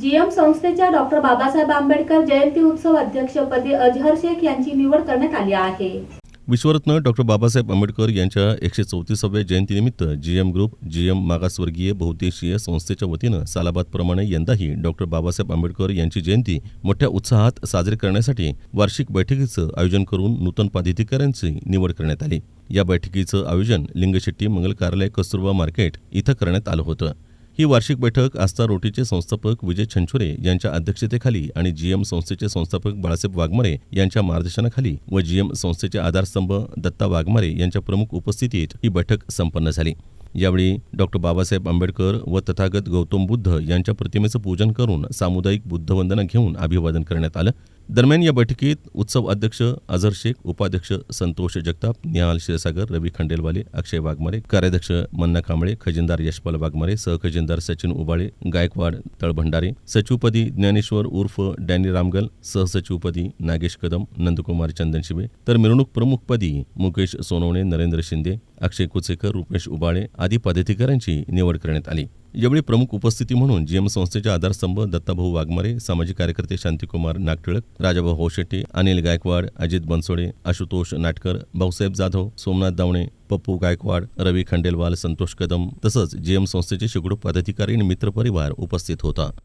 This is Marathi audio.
जीएम संस्थेच्या डॉक्टर बाबासाहेब आंबेडकर जयंती उत्सव अध्यक्षपदी अजहर शेख यांची निवड करण्यात आली आहे. विश्वरत्न डॉक्टर बाबासाहेब आंबेडकर यांच्या एकशे चौतीसाव्या जयंतीनिमित्त जीएम ग्रुप जीएम मागासवर्गीय बहुउद्देशीय संस्थेच्या वतीनं सालाबादप्रमाणे यंदाही डॉक्टर बाबासाहेब आंबेडकर यांची जयंती मोठ्या उत्साहात साजरी करण्यासाठी वार्षिक बैठकीचं आयोजन करून नूतन पदाधिकाऱ्यांची निवड करण्यात आली. या बैठकीचं आयोजन लिंगशेट्टी मंगल कार्यालय कस्तुरबा मार्केट इथं करण्यात आलं होतं. ही वार्षिक बैठक आस्था रोटीचे संस्थापक विजय छंछुरे यांच्या अध्यक्षतेखाली आणि जीएम संस्थेचे संस्थापक बाळासाहेब वाघमारे यांच्या मार्गदर्शनाखाली व जीएम संस्थेचे आधारस्तंभ दत्ता वाघमारे यांच्या प्रमुख उपस्थितीत ही बैठक संपन्न झाली. यावेळी डॉक्टर बाबासाहेब आंबेडकर व तथागत गौतम बुद्ध यांच्या प्रतिमेचं पूजन करून सामुदायिक बुद्धवंदना घेऊन अभिवादन करण्यात आलं. दरम्यान या बैठकीत उत्सव अध्यक्ष अझर शेख उपाध्यक्ष संतोष जगताप निहाल क्षीरसागर रवी खंडेलवाले अक्षय वाघमारे कार्याध्यक्ष मन्ना कांबळे खजिनदार यशपाल वाघमारे सहखजिनदार सचिन उबाळे गायकवाड तळभंडारे सचिवपदी ज्ञानेश्वर उर्फ डॅनी रामगल सहसचिवपदी नागेश कदम नंदकुमार चंदनशिबे तर मिरवणूक प्रमुखपदी मुकेश सोनवणे नरेंद्र शिंदे अक्षय कुचेकर रुपेश उबाळे आदी पदाधिकाऱ्यांची निवड करण्यात आली. यावेळी प्रमुख उपस्थिती म्हणून जीएम संस्थेचे आधारस्तंभ दत्ताभाऊ वाघमारे सामाजिक कार्यकर्ते शांतिकुमार नागटिळक राजाभाऊ होशेट्टी अनिल गायकवाड अजित बनसोडे आशुतोष नाटकर भाऊसाहेब जाधव सोमनाथ दावणे पप्पू गायकवाड रवी खंडेलवाल संतोष कदम तसंच जीएम संस्थेचे शेकडो पदाधिकारी आणि मित्रपरिवार उपस्थित होता.